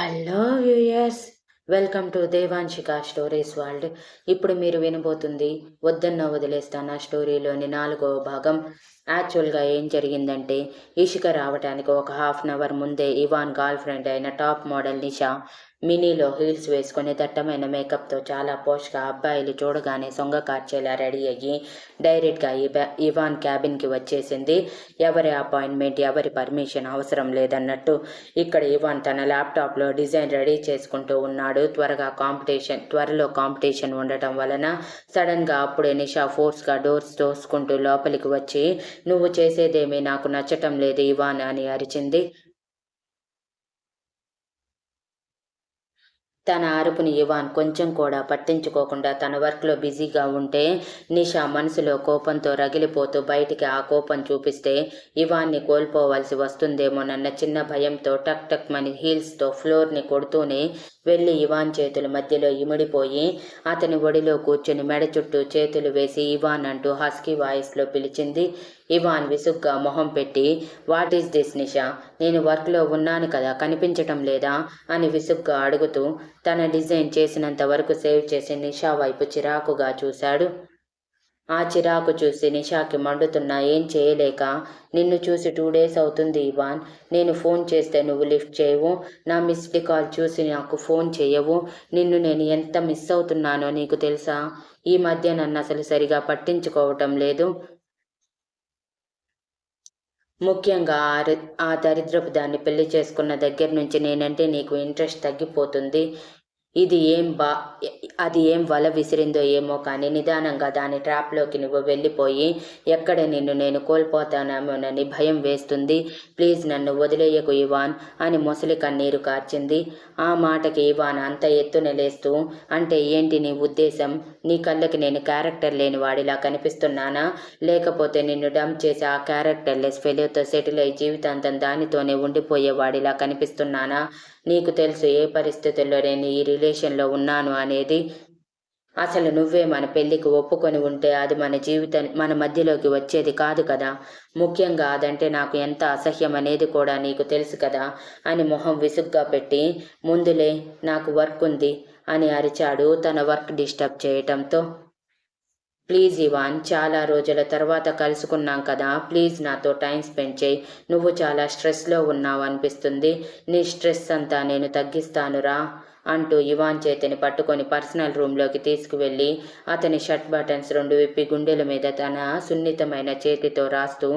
Hello viewers welcome to Devanshika stories world. ఇప్పుడు మీరు వినబోతుంది వద్దన్న వదిలేస్తాను ఆ స్టోరీలోని నాలుగవ భాగం. యాక్చువల్గా ఏం జరిగిందంటే ఇషిక రావడానికి ఒక హాఫ్ అన్ అవర్ ముందే ఇవాన్ గర్ల్ ఫ్రెండ్ అయిన టాప్ మోడల్ నిషా మినీలో హీల్స్ వేసుకుని దట్టమైన మేకప్తో చాలా పోష్గా అబ్బాయిలు చూడగానే సొంగ కార్చేలా రెడీ అయ్యి డైరెక్ట్గా ఇవాన్ క్యాబిన్కి వచ్చేసింది. ఎవరి అపాయింట్మెంట్ ఎవరి పర్మిషన్ అవసరం లేదన్నట్టు ఇక్కడ ఇవాన్ తన ల్యాప్టాప్లో డిజైన్ రెడీ చేసుకుంటూ ఉన్నాడు. త్వరగా కాంపిటీషన్ త్వరలో కాంపిటీషన్ ఉండటం వలన సడన్గా అప్పుడే నిషా ఫోర్స్గా డోర్స్ తోసుకుంటూ లోపలికి వచ్చి నువ్వు చేసేదేమీ నాకు నచ్చటం లేదు ఇవాన్ అని అరిచింది. తన అరుపుని ఇవాన్ కొంచెం కూడా పట్టించుకోకుండా తన వర్క్లో బిజీగా ఉంటే నిషా మనసులో కోపంతో రగిలిపోతూ బయటికి ఆ కోపం చూపిస్తే ఇవాన్ని కోల్పోవలసి వస్తుందేమోనన్న చిన్న భయంతో టక్ టక్ మని హీల్స్తో ఫ్లోర్ని కొడుతూనే వెళ్ళి ఇవాన్ చేతుల మధ్యలో ఇమిడిపోయి అతని ఒడిలో కూర్చుని మెడ చుట్టూ చేతులు వేసి ఇవాన్ అంటూ హస్కీ వాయిస్లో పిలిచింది ఇవాన్ విసుగ్గా మొహం పెట్టి వాట్ ఈస్ దిస్ నిషా? నేను వర్క్లో ఉన్నాను కదా కనిపించటం లేదా? అని విసుగ్గా అడుగుతూ తన డిజైన్ చేసినంత వరకు సేవ్ చేసి నిషా వైపు చిరాకుగా చూశాడు. ఆ చిరాకు చూసి నిషాకి మండుతున్నా ఏం చేయలేక? నిన్ను చూసి టూ డేస్ అవుతుంది ఇవాన్. నేను ఫోన్ చేస్తే నువ్వు లిఫ్ట్ చేయవు. నా మిస్డ్ కాల్ చూసి నాకు ఫోన్ చేయవు. నిన్ను నేను ఎంత మిస్ అవుతున్నానో నీకు తెలుసా? ఈ మధ్య నన్ను అసలు సరిగా పట్టించుకోవటం లేదు. ముఖ్యంగా ఆ దరిద్రపు దాన్ని పెళ్ళి చేసుకున్న దగ్గర నుంచి నేనంటే నీకు ఇంట్రెస్ట్ తగ్గిపోతుంది. ఇది ఏం బా అది ఏం వల విసిరిందో ఏమో కానీ నిదానంగా దాని ట్రాప్లోకి నువ్వు వెళ్ళిపోయి ఎక్కడ నిన్ను నేను కోల్పోతానేమోనని భయం వేస్తుంది. ప్లీజ్ నన్ను వదిలేయకు ఇవాన్ అని మొసలి కన్నీరు కార్చింది. ఆ మాటకి ఇవాన్ అంత ఎత్తున లేస్తూ అంటే ఏంటి నీ ఉద్దేశం? నీ కళ్ళకి నేను క్యారెక్టర్ లేని వాడిలా కనిపిస్తున్నానా? లేకపోతే నిన్ను డంప్ చేసి ఆ క్యారెక్టర్ లెస్ సెటిల్ అయ్యి జీవితాంతం దానితోనే ఉండిపోయేవాడిలా కనిపిస్తున్నానా? నీకు తెలుసు ఏ పరిస్థితుల్లో నేను ఈ రిలేషన్లో ఉన్నాను అనేది. అసలు నువ్వే మన పెళ్ళికి ఒప్పుకొని ఉంటే అది మన జీవితం మన మధ్యలోకి వచ్చేది కాదు కదా. ముఖ్యంగా అదంటే నాకు ఎంత అసహ్యం అనేది కూడా నీకు తెలుసు కదా అని మొహం విసుగ్గా పెట్టి ముందులే నాకు వర్క్ ఉంది అని అరిచాడు తన వర్క్ డిస్టర్బ్ చేయటంతో. ప్లీజ్ ఇవాన్ చాలా రోజుల తర్వాత కలుసుకున్నాం కదా ప్లీజ్ నాతో టైం స్పెండ్ చేయి. నువ్వు చాలా స్ట్రెస్లో ఉన్నావు అనిపిస్తుంది. నీ స్ట్రెస్ అంతా నేను తగ్గిస్తానురా అంటూ ఇవాన్ చేతిని పట్టుకొని పర్సనల్ రూమ్లోకి తీసుకువెళ్ళి అతని షర్ట్ బటన్స్ రెండు విప్పి గుండెల మీద తన సున్నితమైన చేతితో రాస్తూ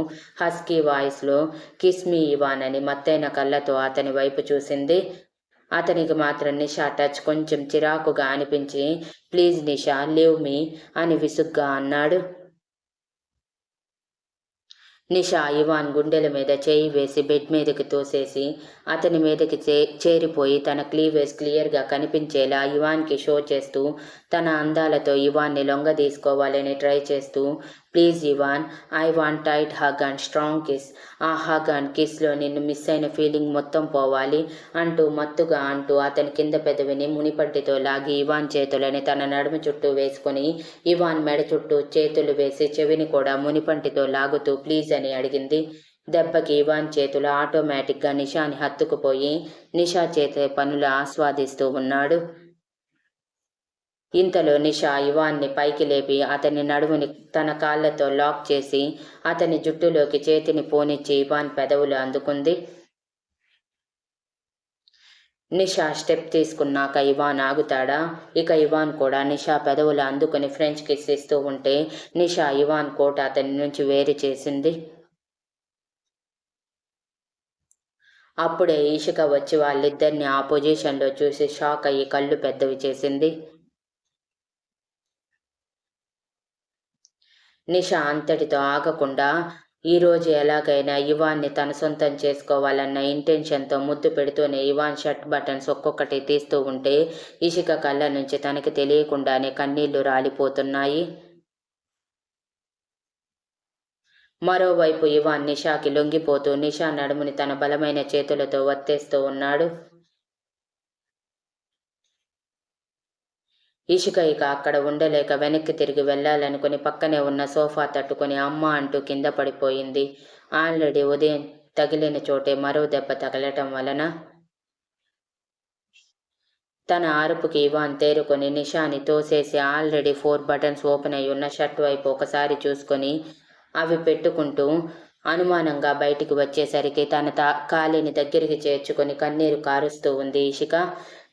హస్కీ వాయిస్లో కిస్మీ ఇవాన్ అని మత్తైన కళ్ళతో అతని వైపు చూసింది. అతనికి మాత్రం నిషా టచ్ కొంచెం చిరాకుగా అనిపించి ప్లీజ్ నిషా లివ్ మీ అని విసుగ్గా అన్నాడు. నిషా ఇవాన్ గుండెల మీద చేయి వేసి బెడ్ మీదకి తోసేసి అతని మీదకి చే చేరిపోయి తన క్లీవేజ్ క్లియర్గా కనిపించేలా ఇవాన్కి షో చేస్తూ తన అందాలతో ఇవాన్ని లొంగ తీసుకోవాలని ట్రై చేస్తూ please Ivan I want tight hug and strong kiss. ఆ హగ్ అండ్ కిస్లో నిన్ను మిస్ అయిన ఫీలింగ్ మొత్తం పోవాలి అంటూ మత్తుగా అంటూ అతని కింద పెదవిని మునిపట్టితో లాగి ఇవాన్ చేతులని తన నడుము చుట్టూ వేసుకొని ఇవాన్ మెడ చుట్టూ చేతులు వేసి చెవిని కూడా మునిపంటితో లాగుతూ ప్లీజ్ అని అడిగింది. దెబ్బకి ఇవాన్ చేతులు ఆటోమేటిక్గా నిషాని హత్తుకుపోయి నిషా చేత పనులు ఆస్వాదిస్తూ ఉన్నాడు. ఇంతలో నిషా ఇవాన్ని పైకి లేపి అతని నడుముని తన కాళ్ళతో లాక్ చేసి అతని జుట్టులోకి చేతిని పోనిచ్చి ఇవాన్ పెదవులు అందుకుంది. నిషా స్టెప్ తీసుకున్నాక ఇవాన్ ఆగుతాడా? ఇక ఇవాన్ కూడా నిషా పెదవులు అందుకుని ఫ్రెంచ్ కిస్ ఇస్తూ ఉంటే నిషా ఇవాన్ కోట అతని నుంచి వేరు చేసింది. అప్పుడే ఈషిక వచ్చి వాళ్ళిద్దరిని ఆ పొజిషన్లో చూసి షాక్ అయ్యి కళ్ళు పెద్దవి చేసింది. నిష అంతటితో ఆగకుండా ఈరోజు ఎలాగైనా ఇవాన్ని తన సొంతం చేసుకోవాలన్న ఇంటెన్షన్తో ముద్దు పెడుతూనే ఇవాన్ షర్ట్ బటన్స్ ఒక్కొక్కటి తీస్తూ ఉంటే ఇషిక కళ్ళ నుంచి తనకి తెలియకుండానే కన్నీళ్ళు రాలిపోతున్నాయి. మరోవైపు ఇవాన్ నిషాకి లొంగిపోతూ నిషా నడుముని తన బలమైన చేతులతో వత్తేస్తూ ఉన్నాడు. ఇషిక ఇక అక్కడ ఉండలేక వెనక్కి తిరిగి వెళ్ళాలనుకుని పక్కనే ఉన్న సోఫా తట్టుకుని అమ్మ అంటూ కింద పడిపోయింది. ఆల్రెడీ ఉదయం తగిలిన చోటే మరో దెబ్బ తగలటం వలన తన అరుపుకి ఇవాన్ తేరుకొని నిషాని తోసేసి ఆల్రెడీ ఫోర్ బటన్స్ ఓపెన్ అయి ఉన్న షర్ట్ వైపు ఒకసారి చూసుకొని అవి పెట్టుకుంటూ అనుమానంగా బయటికి వచ్చేసరికి తన తా కాలిని దగ్గరికి చేర్చుకొని కన్నీరు కారుస్తూ ఉంది ఇషిక.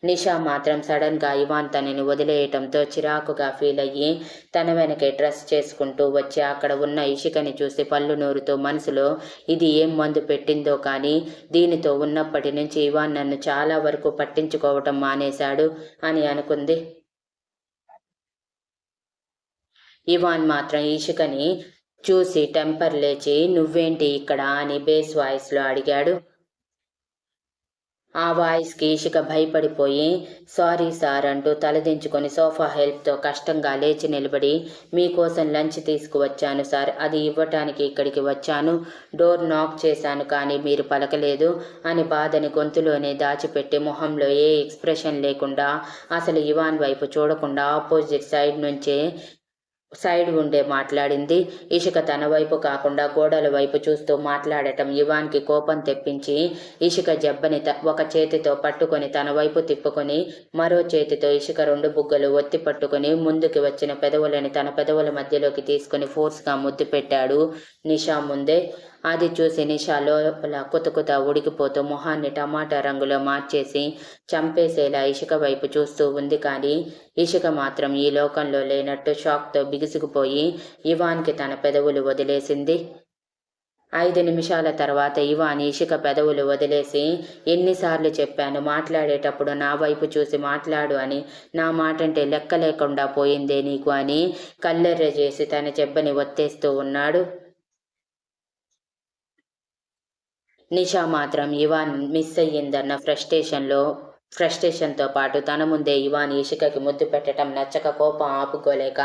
నిషా మాత్రం సడన్గా ఇవాన్ తనని వదిలేయటంతో చిరాకుగా ఫీల్ అయ్యి తన వెనకే డ్రెస్ చేసుకుంటూ వచ్చి అక్కడ ఉన్న ఇషికని చూసి పళ్ళు నూరుతూ మనసులో ఇది ఏం మందు పెట్టిందో కానీ దీనితో ఉన్నప్పటి నుంచి ఇవాన్ నన్ను చాలా వరకు పట్టించుకోవటం మానేశాడు అని అనుకుంది. ఇవాన్ మాత్రం ఇషికని చూసి టెంపర్ లేచి నువ్వేంటి ఇక్కడ? అని బేస్ వాయిస్లో అడిగాడు. ఆ వాయిస్కి ఇషిక భయపడిపోయి సారీ సార్ అంటూ తలదించుకొని సోఫా హెల్ప్తో కష్టంగా లేచి నిలబడి మీకోసం లంచ్ తీసుకువచ్చాను సార్. అది ఇవ్వటానికి ఇక్కడికి వచ్చాను. డోర్ నాక్ చేశాను కానీ మీరు పలకలేదు అని బాధని గొంతులోనే దాచిపెట్టి మొహంలో ఏ ఎక్స్ప్రెషన్ లేకుండా అసలు ఇవాన్ వైపు చూడకుండా ఆపోజిట్ సైడ్ నుంచే సైడ్ ఉండే మాట్లాడింది. ఇషిక తన వైపు కాకుండా గోడల వైపు చూస్తూ మాట్లాడటం ఇవాన్కి కోపం తెప్పించి ఇషిక జబ్బని ఒక చేతితో పట్టుకొని తన వైపు తిప్పుకొని మరో చేతితో ఇషిక రెండు బుగ్గలు ఒత్తి పట్టుకొని ముందుకి వచ్చిన పెదవులని తన పెదవుల మధ్యలోకి తీసుకుని ఫోర్స్గా ముద్దు పెట్టాడు. నిషా ముందే అది చూసి నిషా లోపల కొత్త ఉడికిపోతూ మొహాన్ని టమాటా రంగులో మార్చేసి చంపేసేలా ఇసుక వైపు చూస్తూ ఉంది. కానీ ఇసుక మాత్రం ఈ లోకంలో లేనట్టు షాక్తో బిగుసుకుపోయి ఇవాన్కి తన పెదవులు వదిలేసింది. ఐదు నిమిషాల తర్వాత ఇవాన్ ఇషిక పెదవులు వదిలేసి ఎన్నిసార్లు చెప్పాను మాట్లాడేటప్పుడు నా వైపు చూసి మాట్లాడు అని. నా మాటంటే లెక్క లేకుండా పోయిందే నీకు అని కల్లెర్ర చేసి తన చెబ్బని ఒత్తేస్తూ ఉన్నాడు. నిషా మాత్రం ఇవాన్ మిస్ అయ్యిందన్న ఫ్రస్ట్రేషన్లో ఫ్రస్ట్రేషన్తో పాటు తన ముందే ఇవాన్ ఇషికకి ముద్దు పెట్టడం నచ్చక కోపం ఆపుకోలేక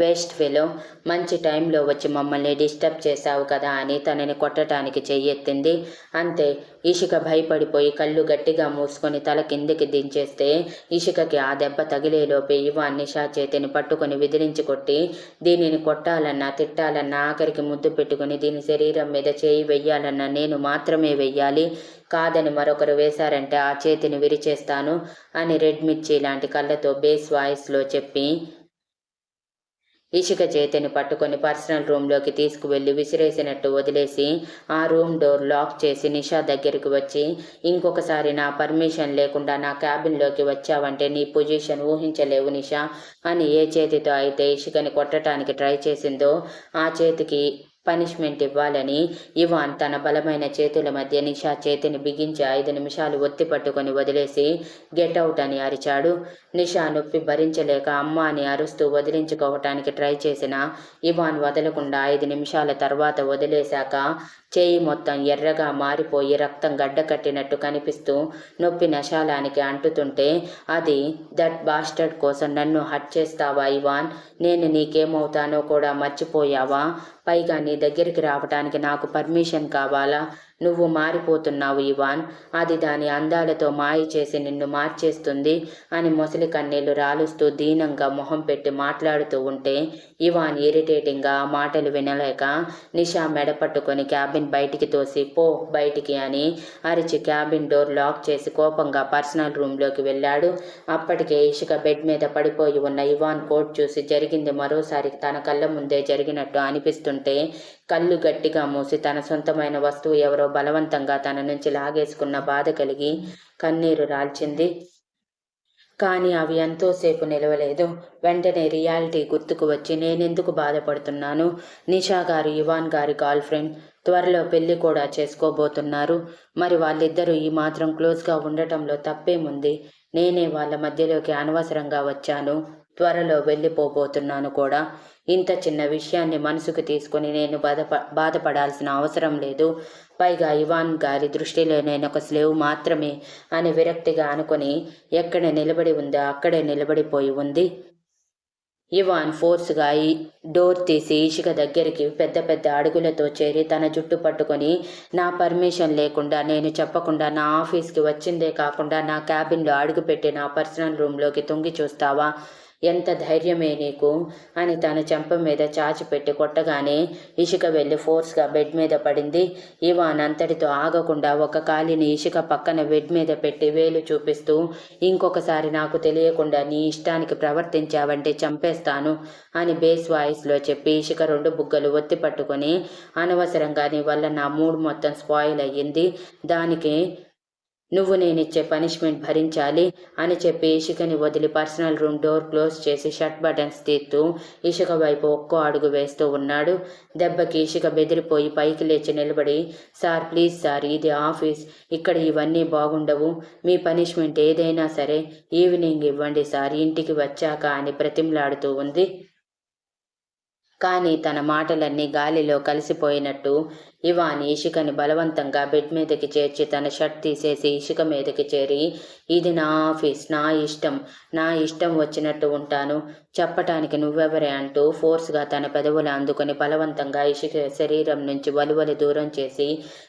వేస్ట్ ఫెలో మంచి టైంలో వచ్చి మమ్మల్ని డిస్టర్బ్ చేశావు కదా అని తనని కొట్టడానికి చెయ్యెత్తింది. అంతే ఇషిక భయపడిపోయి కళ్ళు గట్టిగా మూసుకొని తల కిందికి దించేస్తే ఇషికకి ఆ దెబ్బ తగిలేలోపే ఇవాన్ నిషా చేతిని పట్టుకొని విదిలించి కొట్టి దీనిని కొట్టాలన్నా తిట్టాలన్నా ఆఖరికి ముద్దు పెట్టుకుని దీని శరీరం మీద చేయి వెయ్యాలన్నా నేను మాత్రమే వెయ్యాలి కాదని మరొకరు వేశారంటే ఆ చేతిని విరిచేస్తాను అని రెడ్ మిర్చి లాంటి కళ్ళతో బేస్ వాయిస్లో చెప్పి ఇషిక చేతిని పట్టుకొని పర్సనల్ రూమ్లోకి తీసుకువెళ్ళి విసిరేసినట్టు వదిలేసి ఆ రూమ్ డోర్ లాక్ చేసి నిషా దగ్గరికి వచ్చి ఇంకొకసారి నా పర్మిషన్ లేకుండా నా క్యాబిన్లోకి వచ్చావంటే నీ పొజిషన్ ఊహించలేవు నిషా అని ఏ చేతితో అయితే ఇషికని కొట్టడానికి ట్రై చేసిందో ఆ చేతికి పనిష్మెంట్ ఇవ్వాలని ఇవాన్ తన బలమైన చేతుల మధ్య నిషా చేతిని బిగించి ఐదు నిమిషాలు ఒత్తి పట్టుకొని వదిలేసి గెట్ అవుట్ అని అరిచాడు. నిషా నొప్పి భరించలేక అమ్మ అని అరుస్తూ వదిలించుకోవటానికి ట్రై చేసిన ఇవాన్ వదలకుండా ఐదు నిమిషాల తర్వాత వదిలేశాక చేయి మొత్తం ఎర్రగా మారిపోయి రక్తం గడ్డకట్టినట్టు కనిపిస్తూ నొప్పి నశాలానికి అంటుతుంటే అది దట్ బాస్టర్డ్ కోసం నన్ను హట్ చేస్తావా ఇవాన్? నేను నీకేమవుతానో కూడా మర్చిపోయావా? పైగా నీ దగ్గరికి రావటానికి నాకు పర్మిషన్ కావాలా? నువ్వు మారిపోతున్నావు ఇవాన్. అది దాని అందాలతో మాయ చేసి నిన్ను మార్చేస్తుంది అని మొసలి కన్నీళ్ళు రాలుస్తూ దీనంగా మొహం పెట్టి మాట్లాడుతూ ఉంటే ఇవాన్ ఇరిటేటింగ్గా ఆ మాటలు వినలేక నిషా మెడపట్టుకొని క్యాబిన్ బయటికి తోసి పో బయటికి అని అరిచి క్యాబిన్ డోర్ లాక్ చేసి కోపంగా పర్సనల్ రూమ్లోకి వెళ్ళాడు. అప్పటికే ఇషిక బెడ్ మీద పడిపోయి ఉన్న ఇవాన్ కోట్ చూసి జరిగింది మరోసారి తన కళ్ళ ముందే జరిగినట్టు అనిపిస్తుంటే కళ్ళు గట్టిగా మూసి తన సొంతమైన వస్తువు ఎవరో బలవంతంగా తన నుంచి లాగేసుకున్న బాధ కలిగి కన్నీరు రాల్చింది. కానీ అవి ఎంతోసేపు నిలవలేదు. వెంటనే రియాలిటీ గుర్తుకు వచ్చి నేనెందుకు బాధపడుతున్నాను? నిషా గారు ఇవాన్ గారి గర్ల్ ఫ్రెండ్ త్వరలో పెళ్ళి కూడా చేసుకోబోతున్నారు. మరి వాళ్ళిద్దరూ ఈ మాత్రం క్లోజ్గా ఉండటంలో తప్పేముంది? నేనే వాళ్ళ మధ్యలోకి అనవసరంగా వచ్చాను. త్వరలో వెళ్ళిపోబోతున్నాను కూడా. ఇంత చిన్న విషయాన్ని మనసుకు తీసుకుని నేను బాధప బాధపడాల్సిన అవసరం లేదు. పైగా ఇవాన్ గారి దృష్టిలో నేను ఒక స్లేవ్ మాత్రమే అని విరక్తిగా అనుకుని ఎక్కడ నిలబడి ఉందో అక్కడే నిలబడిపోయి ఉంది. ఇవాన్ ఫోర్స్గా ఈ డోర్ తీసి ఇషిక దగ్గరికి పెద్ద పెద్ద అడుగులతో చేరి తన జుట్టు పట్టుకొని నా పర్మిషన్ లేకుండా నేను చెప్పకుండా నా ఆఫీస్కి వచ్చిందే కాకుండా నా క్యాబిన్లో అడుగుపెట్టి నా పర్సనల్ రూమ్లోకి తొంగి చూస్తావా? ఎంత ధైర్యమే నీకు? అని తన చెంప మీద చాచి పెట్టి కొట్టగానే ఇసుక వెళ్ళి ఫోర్స్గా బెడ్ మీద పడింది. ఇవాన్ అంతటితో ఆగకుండా ఒక కాలిని ఇసుక పక్కన బెడ్ మీద పెట్టి వేలు చూపిస్తూ ఇంకొకసారి నాకు తెలియకుండా నీ ఇష్టానికి ప్రవర్తించావంటే చంపేస్తాను అని బేస్ వాయిస్లో చెప్పి ఇసుక రెండు బుగ్గలు ఒత్తి పట్టుకొని అనవసరంగా నీ వల్ల నా మూడ్ మొత్తం స్పాయిల్ అయ్యింది. దానికి నువ్వు నేనిచ్చే పనిష్మెంట్ భరించాలి అని చెప్పి ఇషికని వదిలి పర్సనల్ రూమ్ డోర్ క్లోజ్ చేసి షర్ట్ బటన్స్ తీస్తూ ఇషిక వైపు ఒక్కో అడుగు వేస్తూ ఉన్నాడు. దెబ్బకి ఇషిక బెదిరిపోయి పైకి లేచి నిలబడి సార్ ప్లీజ్ సార్ ఇది ఆఫీస్. ఇక్కడ ఇవన్నీ బాగుండవు. మీ పనిష్మెంట్ ఏదైనా సరే ఈవినింగ్ ఇవ్వండి సార్ ఇంటికి వచ్చాక అని ప్రతిమలాడుతూ ఉంది. కానీ తన మాటలన్నీ గాలిలో కలిసిపోయినట్టు ఇవాన్ ఇషికని బలవంతంగా బెడ్ మీదకి చేర్చి తన షర్ట్ తీసేసి ఇషిక మీదకి చేరి ఇది నా ఆఫీస్ నా ఇష్టం నా ఇష్టం వచ్చినట్టు ఉంటాను. చెప్పటానికి నువ్వెవరే? అంటూ ఫోర్స్గా తన పెదవులు అందుకొని బలవంతంగా ఇషిక శరీరం నుంచి వలువలు దూరం చేసి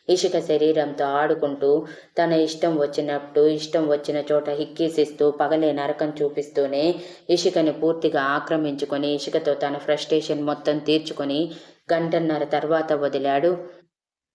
ఇషిక శరీరంతో ఆడుకుంటూ తన ఇష్టం వచ్చినట్టు ఇష్టం వచ్చిన చోట హిక్కీసిస్తూ పగలే నరకం చూపిస్తూనే ఇషికని పూర్తిగా ఆక్రమించుకొని ఇషికతో తన ఫ్రస్ట్రేషన్ మొత్తం తీర్చుకొని గంటన్నర తర్వాత వదిలాడు.